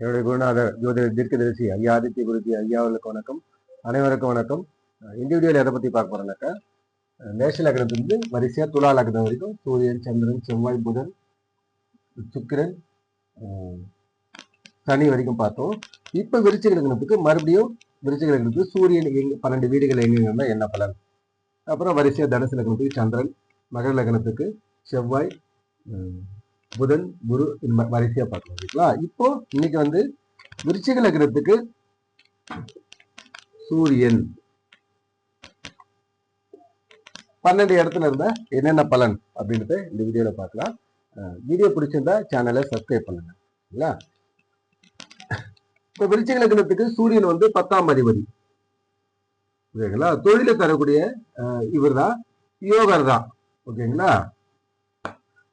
என்னுடைய குருநாதர் ஜோதிடர் தீர்க்கதரிசி ஐயா ஆதித்ய குருஜி ஐயாவுக்கு வணக்கம். அனைவருக்கும் வணக்கம். இண்டிவிஜுவல் எதை பற்றி பார்க்க போறோம்னாக்கா மேஷ லக்னத்திலிருந்து வரிசையாக துலா லக்னம் வரைக்கும் சூரியன் சந்திரன் செவ்வாய் புதன் சுக்கிரன் சனி வரைக்கும் பார்த்தோம். இப்போ விருச்சிக லக்னத்துக்கு மறுபடியும் விருச்சிக லக்னத்துக்கு சூரியன் எங்க பன்னெண்டு வீடுகள் எங்கெங்கன்னா என்ன பலன்? அப்புறம் வரிசையாக தனுசு லக்னத்துக்கு சந்திரன் மகர லக்னத்துக்கு செவ்வாய் புதன் குரு இந்த வரிசையா பார்க்கலாம் ஓகேங்களா இப்போ இன்னைக்கு வந்து விருச்சிக லக்னத்துக்கு சூரியன். பன்னெண்டு இடத்துல இருந்த என்னென்ன பலன் அப்படின்றத இந்த வீடியோல பார்க்கலாம். வீடியோ பிடிச்சிருந்தா சேனலை சப்ஸ்கிரைப் பண்ணுங்க சரிங்களா? இப்போ விருச்சிக லக்னத்துக்கு சூரியன் வந்து பத்தாம் அதிபதி ஓகேங்களா தொழிலை தரக்கூடிய இவர் தான் யோகர் தான் ஓகேங்களா?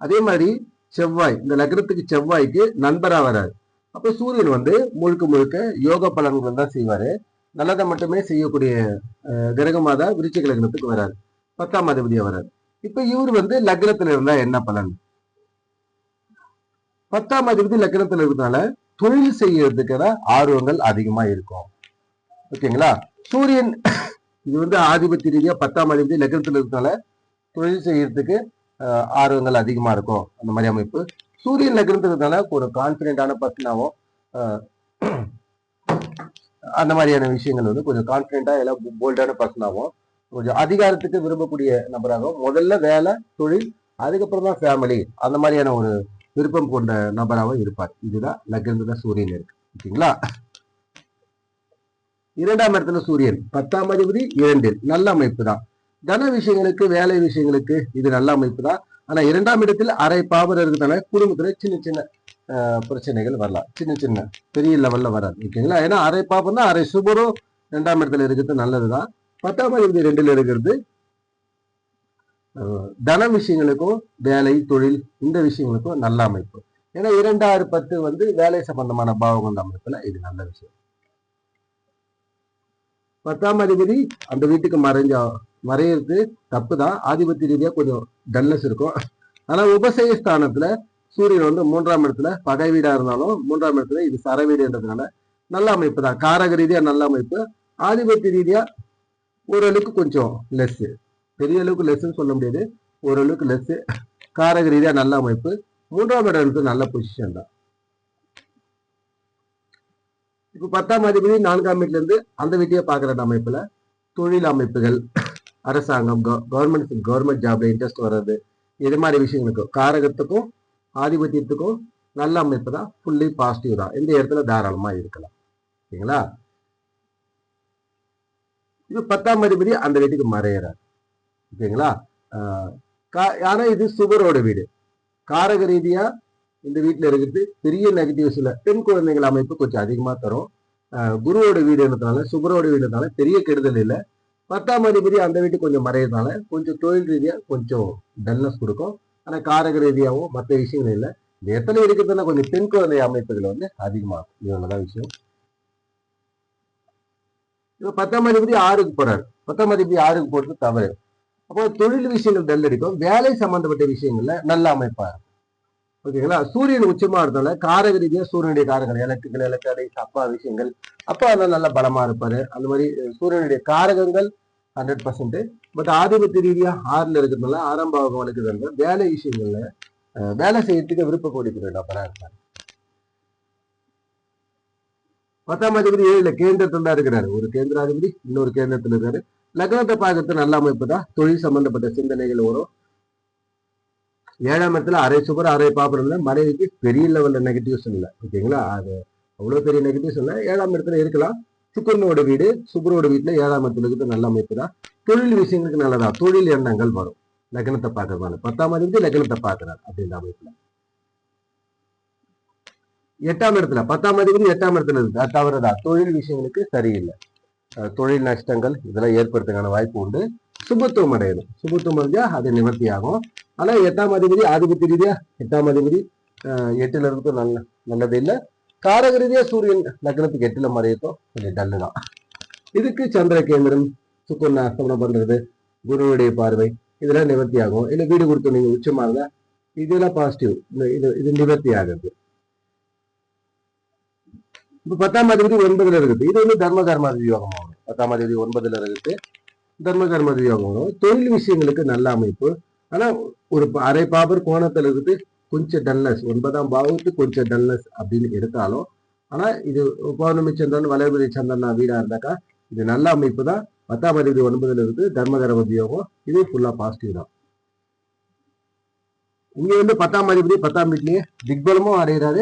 அதே மாதிரி செவ்வாய் இந்த லக்னத்துக்கு செவ்வாய்க்கு நண்பரா வராது அப்போ சூரியன் வந்து முழுக்க முழுக்க யோக பலன்கள் தான் செய்வாரு. நல்லதை மட்டுமே செய்யக்கூடிய கிரகமாக தான் விருச்சிக லக்னத்துக்கு வராது பத்தாம் அதிபதியா வராது இப்ப இவர் வந்து லக்னத்தில் இருந்தால் என்ன பலன்? பத்தாம் அதிபதி லக்னத்தில் இருக்கிறதுனால தொழில் செய்யறதுக்கான ஆர்வங்கள் அதிகமா இருக்கும். ஓகேங்களா? சூரியன் இது வந்து ஆதிபத்திய ரீதியாக பத்தாம் அதிபதி லக்னத்தில் இருக்கிறதுனால தொழில் செய்யறதுக்கு ஆர்வங்கள் அதிகமா இருக்கும். அந்த மாதிரி அமைப்பு. சூரியன் இருந்ததுனால ஒரு கான்பிடென்டான பர்சனாகவும் அந்த மாதிரியான விஷயங்கள் வந்து கொஞ்சம் கான்பிடென்டா எல்லாம் போல்டான பர்சனாகவும் கொஞ்சம் அதிகாரத்துக்கு விரும்பக்கூடிய நபராகவும் முதல்ல வேலை தொழில் அதுக்கப்புறம் தான் ஃபேமிலி அந்த மாதிரியான ஒரு விருப்பம் கொண்ட நபராகவும் இருப்பார். இதுதான் லக்னத்துல சூரியன் இருக்கு. ஓகேங்களா? இரண்டாம் இடத்துல சூரியன். பத்தாம் அதிபதி இரண்டில். நல்ல அமைப்பு தான். தன விஷயங்களுக்கு வேலை விஷயங்களுக்கு இது நல்ல அமைப்பு தான் ஆனா இரண்டாம் இடத்தில் அரை பாவர் இருக்கிறதால குடும்பத்துல சின்ன சின்ன பிரச்சனைகள் வரலாம். சின்ன சின்ன பெரிய லெவல்ல வராது. ஓகேங்களா? ஏன்னா அரை பாவம்னா அரை சுபரும் இரண்டாம் இடத்துல இருக்கிறது நல்லதுதான். பத்தாம் அதிபதி ரெண்டுல இருக்கிறது தன விஷயங்களுக்கும் வேலை தொழில் இந்த விஷயங்களுக்கும் நல்ல அமைப்பு. ஏன்னா இரண்டு ஆறு பத்து வந்து வேலை சம்பந்தமான பாவம் கொண்ட அமைப்புல இது நல்ல விஷயம். பத்தாம் அதிபதி அந்த வீட்டுக்கு மறைஞ்சா மறையிறது தப்பு தான் ஆதிபத்திய ரீதியா கொஞ்சம் டல்னஸ் இருக்கும். ஆனா உபசய ஸ்தானத்துல சூரியன் வந்து மூன்றாம் இடத்துல பகை வீடா இருந்தாலும் மூன்றாம் இடத்துல இது சர வீடுன்றதுனால நல்ல அமைப்பு தான் காரக ரீதியா நல்ல அமைப்பு. ஆதிபத்திய ரீதியா ஓரளவுக்கு கொஞ்சம் லெஸ் பெரிய அளவுக்கு லெஸ்ன்னு சொல்ல முடியாது. ஓரளவுக்கு லெஸ் காரக ரீதியா நல்ல அமைப்பு. மூன்றாம் இடம் நல்ல பொசிஷன் தான். இப்ப பத்தாம் அதிபதி நான்காம் வீட்டுல இருந்து அந்த வீட்டையே பாக்குற அமைப்புல தொழில் அமைப்புகள் அரசாங்கம் கவர்மெண்ட் கவர்மெண்ட் ஜாப்ல இன்ட்ரெஸ்ட் வர்றது இது மாதிரி விஷயங்களுக்கும் காரகத்துக்கும் ஆதிபத்தியத்துக்கும் நல்ல அமைப்பு தான். ஃபுல்லி பாசிட்டிவ் தான். இந்த இடத்துல தாராளமா இருக்கலாம். ஓகேங்களா இது பத்தாம் அதிபதி அந்த வீட்டுக்கு மறையிறார். ஓகேங்களா ஆஹ் கா- ஆனா இது சுகரோட வீடு. காரக ரீதியா இந்த வீட்டில் இருக்கிறது பெரிய நெகட்டிவ்ஸ் இல்லை பெண் குழந்தைகள் அமைப்பு கொஞ்சம் அதிகமாக தரும். ஆஹ் குருவோட வீடுன்றதுனால வீடு வீடுனால பெரிய கெடுதல் இல்லை. பத்தாம் அதிபதி அந்த வீட்டுக்கு கொஞ்சம் மறையறதுனால கொஞ்சம் தொழில் ரீதியாக கொஞ்சம் டல்னஸ் கொடுக்கும். ஆனால் காரக ரீதியாகவும் மற்ற விஷயங்கள் இல்லை. இந்த எத்தனை இருக்கிறதுனா கொஞ்சம் பெண் குழந்தை அமைப்புகள் வந்து அதிகமாகும் இவ்வளோதான் விஷயம். இப்போ பத்தாம் அதிபதி ஆறுக்கு போறாரு. பத்தாம் அதிபதி ஆறுக்கு போறது தவறு. அப்போ தொழில் விஷயங்கள் டல் அடிக்கும். வேலை சம்பந்தப்பட்ட விஷயங்கள்ல நல்ல அமைப்பாக இருக்கும். ஓகேங்களா? சூரியன் உச்சமா இருந்தனால காரக ரீதியா சூரியனுடைய காரகங்கள் எலக்ட்ரிக்கல் எலக்ட்ரானிக் அப்பா விஷயங்கள். அப்பா அதெல்லாம் நல்லா பலமா இருப்பாரு. அந்த மாதிரி சூரியனுடைய காரகங்கள் ஹண்ட்ரட் பர்சன்ட் பட் ஆதிபத்திய ரீதியா ஆறுல இருக்கிறதுனால ஆறாம் பாவகம் இருக்கிறதுனால வேலை விஷயங்கள்ல வேலை செய்யறதுக்கு விருப்பக்கூடிய நபரா இருப்பாரு. பத்தாம் அதிபதி ஏழுல கேந்திரத்துல தான் இருக்கிறாரு. ஒரு கேந்திராதிபதி இன்னொரு கேந்திரத்துல இருக்காரு. லக்னத்தை பார்க்கறது நல்ல அமைப்பு தான். தொழில் சம்பந்தப்பட்ட சிந்தனைகள் வரும். ஏழாம் இடத்துல அரை சுபர் அரை பாப்பர் இல்லை மனைவிக்கு பெரிய லெவல்ல நெகட்டிவ்ஸ் இல்லை. ஓகேங்களா அது அவ்வளவு பெரிய நெகட்டிவ்ஸ் இல்லை. ஏழாம் இடத்துல இருக்கலாம். சுக்கரனோட வீடு சுக்கரோட வீட்டுல ஏழாம் இடத்துல இருக்கிறது நல்ல அமைப்பு தான். தொழில் விஷயங்களுக்கு நல்லதா? தொழில் எண்ணங்கள் வரும். லக்னத்தை பார்க்கறதால பத்தாம் அதிபதி லக்னத்தை பார்க்கிறார் அப்படின்ற அமைப்புல. எட்டாம் இடத்துல பத்தாம் அதிபதி எட்டாம் இடத்துல இருக்கு. அது தவறுதா? தொழில் விஷயங்களுக்கு சரியில்லை. தொழில் நஷ்டங்கள் இதெல்லாம் ஏற்படுறதுக்கான வாய்ப்பு உண்டு. சுபத்துவம் அடையணும். சுபத்துவம் அடைஞ்சா அது நிவர்த்தி ஆகும் ஆனா எட்டாம் அதிபதி ஆதிபத்திய ரீதியா எட்டாம் அதிபதி அஹ் எட்டுல இருந்து நல்ல நல்லது இல்லை. காரக ரீதியா சூரியன் லக்னத்துக்கு எட்டுல மறையத்தோ கொஞ்சம் டல்லு தான். இதுக்கு சந்திர கேந்திரம் சுக்கரன் அஸ்தமனம் பண்றது? குருவுடைய பார்வை. இதெல்லாம் நிவர்த்தி ஆகும். இல்லை வீடு கொடுத்து நீங்க உச்சமா இருந்தா இதெல்லாம் பாசிட்டிவ் இது இது நிவர்த்தி ஆகுது. இப்போ பத்தாம் அதிபதி ஒன்பதுல இருக்குது. இது வந்து தர்ம கர்ம யோகம் ஆகும் பத்தாம் அதிபதி ஒன்பதுல இருக்குது. தர்ம கர்ம யோகம் வரும் தொழில் விஷயங்களுக்கு நல்ல அமைப்பு. ஆனா ஒரு அரை பாபர் கோணத்துல இருக்குது கொஞ்சம் டல்னஸ் ஒன்பதாம் பாவத்து கொஞ்சம் டல்னஸ் அப்படின்னு எடுத்தாலும் ஆனா இது பௌர்ணமி சந்திரன் வளர்பிரி சந்திரனா வீடா இருந்தாக்கா இது நல்ல அமைப்பு தான். பத்தாம் அதிபதி ஒன்பதுல இருக்கு தர்ம யோகம் இது ஃபுல்லா பாசிட்டிவ் தான். இங்க வந்து பத்தாம் அதிபதி பத்தாம் வீட்லயே திக்பலமும் அடைகிறாரு.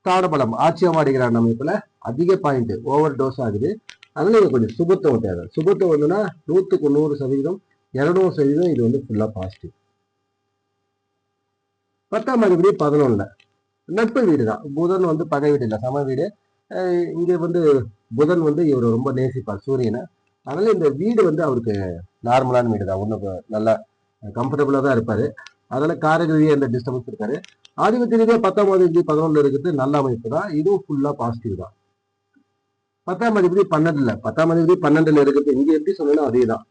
ஸ்தானபலம் ஆட்சியம் அடைகிறார் அமைப்புல அதிக பாயிண்ட் ஓவர் டோஸ் ஆகுது. அதனால இங்க கொஞ்சம் சுபத்துவம் தேவை. சுபத்துவம் வந்துன்னா நூத்துக்கு நூறு சதவீதம் இரடும் சதவீதம் இது வந்து ஃபுல்லாக பாசிட்டிவ் பத்தாம் அதிபதி பதினொன்று நட்பு வீடு தான் புதன் வந்து பகை வீடு இல்லை சம வீடு. இங்கே வந்து புதன் வந்து இவர் ரொம்ப நேசிப்பார் சூரியனை. அதனால இந்த வீடு வந்து அவருக்கு நார்மலான வீடு தான் ஒன்றும் நல்லா கம்ஃபர்டபுளாக தான் இருப்பார். அதனால் காரக ரீதியாக எந்த டிஸ்டர்பன்ஸ் இருக்காரு ஆதிபத்திய ரீதியாக பத்தாம் அதிபதி பதினொன்றுல இருக்கிறது நல்ல அமைப்பு தான். இதுவும் ஃபுல்லாக பாசிட்டிவ் தான். பத்தாம் அதிபதி பன்னெண்டுல. பத்தாம் அதிபதி பன்னெண்டுல இருக்கிறது இங்கே எப்படி சொன்னாலும் அதே தான்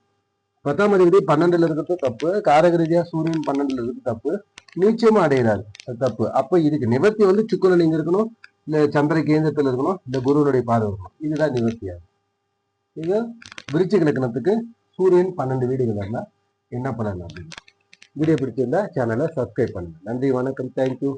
பத்தாம் அதிபதி பன்னெண்டுல இருக்கிறது தப்பு. காரக ரீதியா சூரியன் பன்னெண்டுல இருக்கிறது தப்பு. நீச்சமா அடைகிறாரு. அது தப்பு. அப்ப இதுக்கு நிவர்த்தி வந்து சுக்கரன் இங்க இருக்கணும். இல்ல சந்திர கேந்திரத்துல இருக்கணும். இந்த குருவனுடைய பார்வை இருக்கணும். இதுதான் நிவர்த்தியாகும் இது விருச்சிக லக்னத்துக்கு சூரியன் பன்னெண்டு வீடுகள் என்ன பண்ணலாம் அப்படின்னு? வீடியோ பிடிச்சிருந்தா சேனலை சப்ஸ்கிரைப் பண்ணுங்க. நன்றி வணக்கம். தேங்க்யூ